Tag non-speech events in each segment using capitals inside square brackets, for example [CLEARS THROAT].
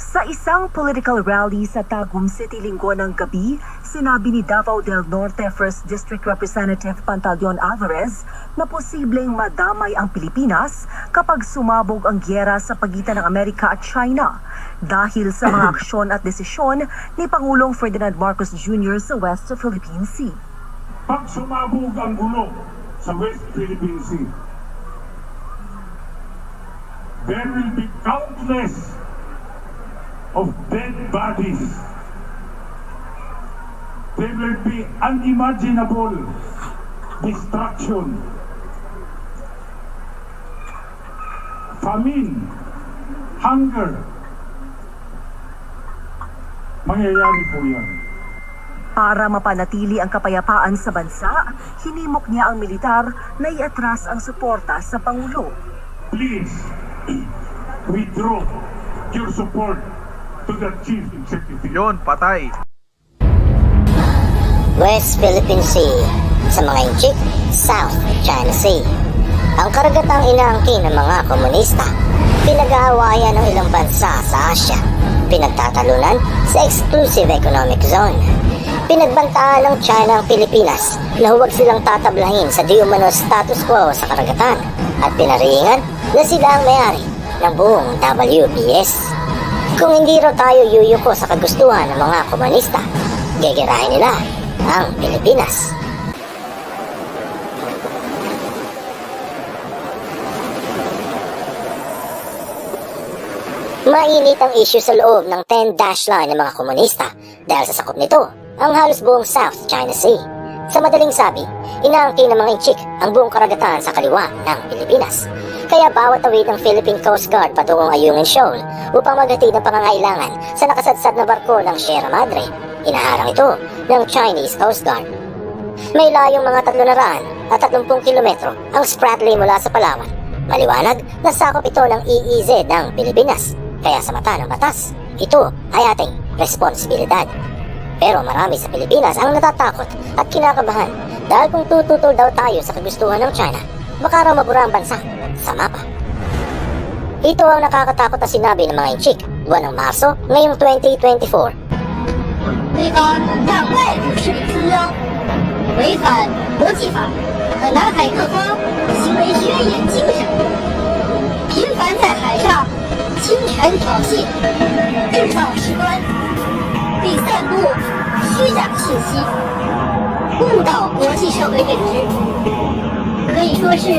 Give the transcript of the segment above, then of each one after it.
Sa isang political rally sa Tagum City linggo ng gabi, sinabi ni Davao del Norte 1st District Representative Pantaleon Alvarez na posibleng madamay ang Pilipinas kapag sumabog ang gyera sa pagitan ng Amerika at China dahil sa mga [CLEARS THROAT] aksyon at desisyon ni Pangulong Ferdinand Marcos Jr. sa West Philippine Sea. Pag sumabog ang gulo sa West Philippine Sea, there will be countless of dead bodies. There will be unimaginable destruction. Famine, hunger. Mangyayari po yan. Para mapanatili ang kapayapaan sa bansa, hinimok niya ang militar na iatras ang suporta sa Pangulo. please [CLEARS THROAT] withdraw your support to the chief executive. Yun, patay. West Philippine Sea, sa mga inchik, South China Sea. Ang karagatang inaangkin ng mga komunista, pinag-aawayan ng ilang bansa sa Asia, pinagtatalunan sa Exclusive Economic Zone. Pinagbantaan ng China ang Pilipinas na huwag silang tatablahin sa di umano status quo sa karagatan at pinariingan na sila ang may-ari ng buong WPS. Kung hindi raw tayo yuyuko sa kagustuhan ng mga komunista, gegerahin nila ang Pilipinas. Mainit ang issue sa loob ng 10 dash line ng mga komunista dahil sa sakop nito ang halos buong South China Sea. Sa madaling sabi, inaangkin ng mga inchik ang buong karagatan sa kaliwa ng Pilipinas. Kaya bawat awit ng Philippine Coast Guard patungong Ayungin Shoal upang maghatid ng pangangailangan sa nakasadsad na barko ng Sierra Madre. Inaharang ito ng Chinese Coast Guard. May layong mga 300 at 30 kilometro ang Spratly mula sa Palawan. Maliwanag na sakop ito ng EEZ ng Pilipinas. Kaya sa mata ng batas, ito ay ating responsibilidad. Pero marami sa Pilipinas ang natatakot at kinakabahan dahil kung tututol daw tayo sa kagustuhan ng China, baka raw mabura ang bansa sa mapa. Ito ang nakakatakot na sinabi ng mga inchik buwan ng Marso ngayong 2024对方让外部势力撑腰，违反国际法和南海各方行为宣言精神，频繁在海上侵权挑衅、制造事端，并散布虚假信息，误导国际社会认知， 可以说是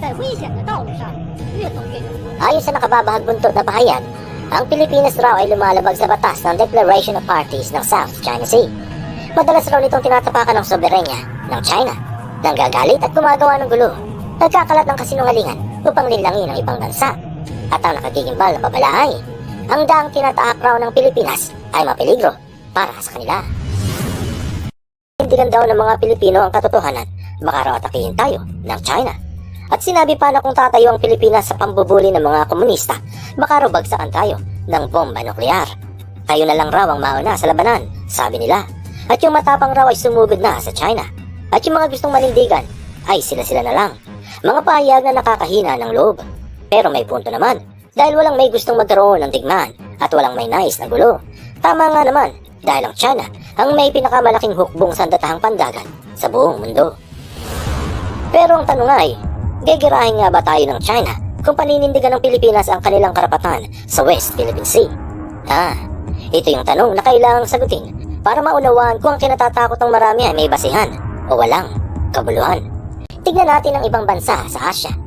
在危险的道路上越走越远。 Ayon sa nakababahag buntot na pahayag, ang Pilipinas raw ay lumalabag sa batas ng Declaration of Parties ng South China Sea. Madalas raw nitong tinatapakan ng soberenya ng China, nang gagalit at gumagawa ng gulo, nagkakalat ng kasinungalingan upang linlangin ang ibang bansa. At ang nakagigimbal na babala ay, ang daang tinataak raw ng Pilipinas ay mapeligro para sa kanila. Tindigan daw ng mga Pilipino ang katotohanan, baka raw atakihin tayo ng China. At sinabi pa na kung tatayo ang Pilipinas sa pambubuli ng mga komunista, baka raw bagsakan tayo ng bomba nuklear. Tayo na lang raw ang mauna sa labanan, sabi nila. At yung matapang raw ay sumugod na sa China. At yung mga gustong manindigan ay sila-sila na lang. Mga pahayag na nakakahina ng loob. Pero may punto naman, dahil walang may gustong magkaroon ng digmaan at walang may nais na gulo. Tama nga naman, dahil ang China ang may pinakamalaking hukbong sandatahang pandagat sa buong mundo. Pero ang tanong ay, gegerahin nga ba tayo ng China kung paninindigan ng Pilipinas ang kanilang karapatan sa West Philippine Sea? Ah, ito yung tanong na kailangang sagutin para maunawaan kung ang kinatatakot ng marami ay may basihan o walang kabuluhan. Tignan natin ang ibang bansa sa Asia.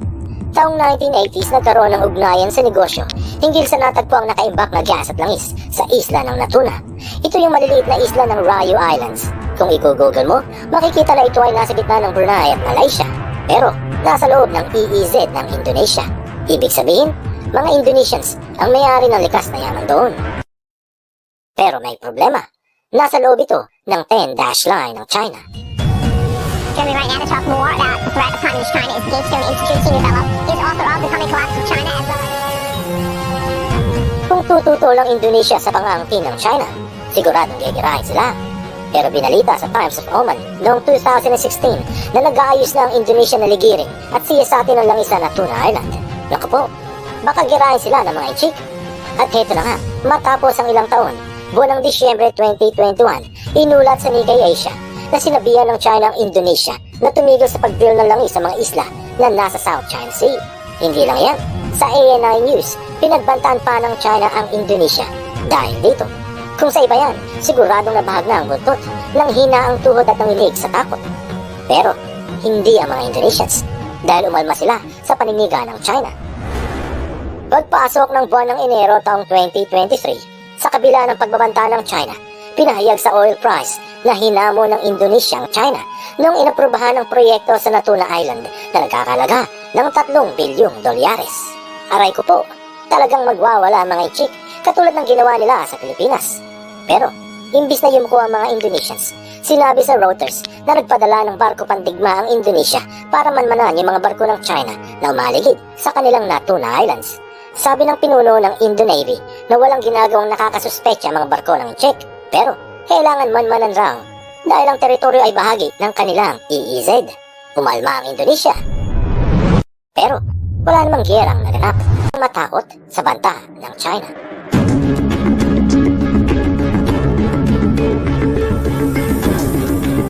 Taong 1980s nagkaroon ng ugnayan sa negosyo hinggil sa natagpo ang nakaimbak na gas at langis sa isla ng Natuna. Ito yung maliliit na isla ng Rayo Islands. Kung i-google mo, makikita na ito ay nasa gitna ng Brunei at Malaysia. Pero nasa loob ng EEZ ng Indonesia. Ibig sabihin, mga Indonesians ang may-ari ng likas na yaman doon. Pero may problema. Nasa loob ito ng 10-dash line ng China. Me right now to talk more about the threat of Communist China is Keystone Institute senior fellow. He's author of The Coming Collapse of China as well. Kung tututol ang Indonesia sa pangangkin ng China, siguradong gigirahin sila. Pero binalita sa Times of Oman noong 2016 na nag-aayos na ang Indonesia na ligiring at siyasatin ng langis na Natuna Island. Naku po, baka girahin sila ng mga ichik. At heto na nga, matapos ang ilang taon, buwan ng Disyembre 2021, inulat sa Nikkei Asia na sinabihan ng China ang Indonesia na tumigil sa pag-drill ng langis sa mga isla na nasa South China Sea. Hindi lang yan, sa ANI News, pinagbantaan pa ng China ang Indonesia dahil dito. Kung sa iba yan, siguradong nabahag na ang buntot nang hina ang tuhod at nanginig sa takot. Pero, hindi ang mga Indonesians dahil umalma sila sa paniniga ng China. Pagpasok ng buwan ng Enero taong 2023, sa kabila ng pagbabanta ng China, pinahayag sa oil price na hinamo ng Indonesia ang China nung inaprubahan ng proyekto sa Natuna Island na nagkakalaga ng 3 bilyong dolyares. Aray ko po, talagang magwawala ang mga ichik katulad ng ginawa nila sa Pilipinas. Pero, imbis na yumuko ang mga Indonesians, sinabi sa Reuters na nagpadala ng barko pandigma ang Indonesia para manmanan yung mga barko ng China na umaligid sa kanilang Natuna Islands. Sabi ng pinuno ng Indo Navy na walang ginagawang nakakasuspecha ang mga barko ng Czech. Pero, kailangan manmanan raw dahil ang teritoryo ay bahagi ng kanilang EEZ. Umalma ang Indonesia. Pero, wala namang gerang naganap. Matakot sa banta ng China.